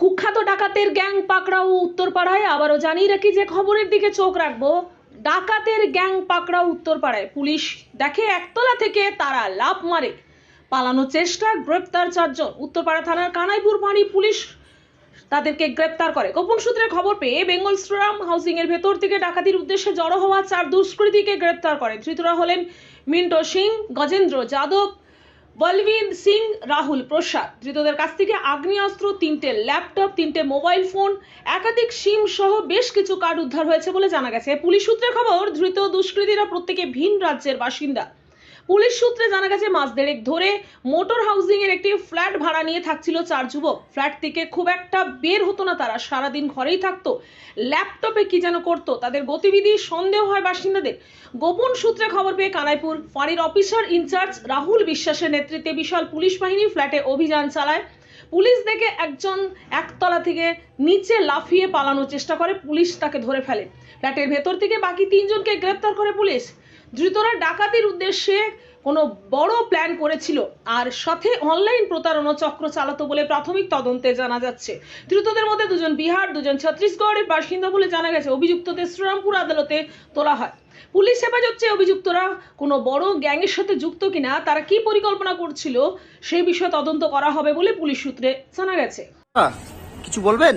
কুখ্যাত ডাকাতের গ্যাং পাকড়াও উত্তরপাড়ায়। আবারও জানিয়ে রাখি যে খবরের দিকে চোখ রাখব। ডাকাতের গ্যাং পাকড়াও উত্তরপাড়ায়। পুলিশ দেখে একতলা থেকে তারা লাফ মারে। পালানোর চেষ্টা গ্রেপ্তার চারজন। উত্তরপাড়া থানার কানাইপুর ফাঁড়ি পুলিশ তাদেরকে গ্রেপ্তার করে। গোপন সূত্রে খবর পেয়ে বেঙ্গল শ্রীরাম হাউসিং এর ভেতর থেকে ডাকাতির উদ্দেশ্যে জড়ো হওয়া চার দুষ্কৃতীকে গ্রেপ্তার করে। ধৃতরা হলেন মিন্টো সিং, গজেন্দ্র যাদব বলবীর সিং, রাহুল প্রসাদ। ধৃতদের কাছ থেকে আগ্নেয়াস্ত্র, তিনটে ল্যাপটপ, তিনটে মোবাইল ফোন, একাধিক সিম সহ বেশ কিছু কার্ড উদ্ধার হয়েছে বলে জানা গেছে। পুলিশ সূত্রে খবর, ধৃত দুষ্কৃতীরা প্রত্যেকে ভিন রাজ্যের বাসিন্দা। পুলিশ সূত্রে জানা গেছে, মাস দেড়েক ধরে মোটর হাউসিং এর একটি ফ্ল্যাট ভাড়া নিয়ে থাকছিল চার যুবক। ফ্ল্যাট থেকে খুব একটা বের হতো না তারা, সারাদিন ঘরেই থাকতো। ল্যাপটপে কি যেন করতো, তাদের গতিবিধি সন্দেহ হয় বাসিন্দাদের। গোপন সূত্রে খবর পেয়ে কানাইপুর ফাঁড়ির অফিসার ইনচার্জ রাহুল বিশ্বাসের নেতৃত্বে বিশাল পুলিশ বাহিনী ফ্ল্যাটে অভিযান চালায়। পুলিশ দেখে একজন একতলা থেকে নিচে লাফিয়ে পালানোর চেষ্টা করে, পুলিশ তাকে ধরে ফেলে। ফ্ল্যাটের ভেতর থেকে বাকি তিনজনকে গ্রেপ্তার করে পুলিশ। ধৃতরা ডাকাতির উদ্দেশ্যে কোনো বড় প্ল্যান করেছিল। আর সাথে অনলাইন প্রতারণা চক্র চালাতো বলে প্রাথমিক তদন্তে জানা যাচ্ছে। ধৃতদের মধ্যে দুজন বিহার, দুজন ছত্তিশগড়ের বাসিন্দা বলে জানা গেছে। অভিযুক্তদের শ্রীরামপুর আদালতে তোলা হয়। পুলিশ হেফাজত চেয়ে অভিযুক্তরা কোনো বড় গ্যাংয়ের সাথে যুক্ত কিনা, তারা কি পরিকল্পনা করছিল, সেই বিষয়ে তদন্ত করা হবে বলে পুলিশ সূত্রে জানা গেছে। কিছু বলবেন?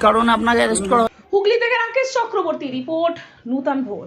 কারণে আপনাকে হুগলি থেকে রাকেশ চক্রবর্তী রিপোর্ট নূতন ভোর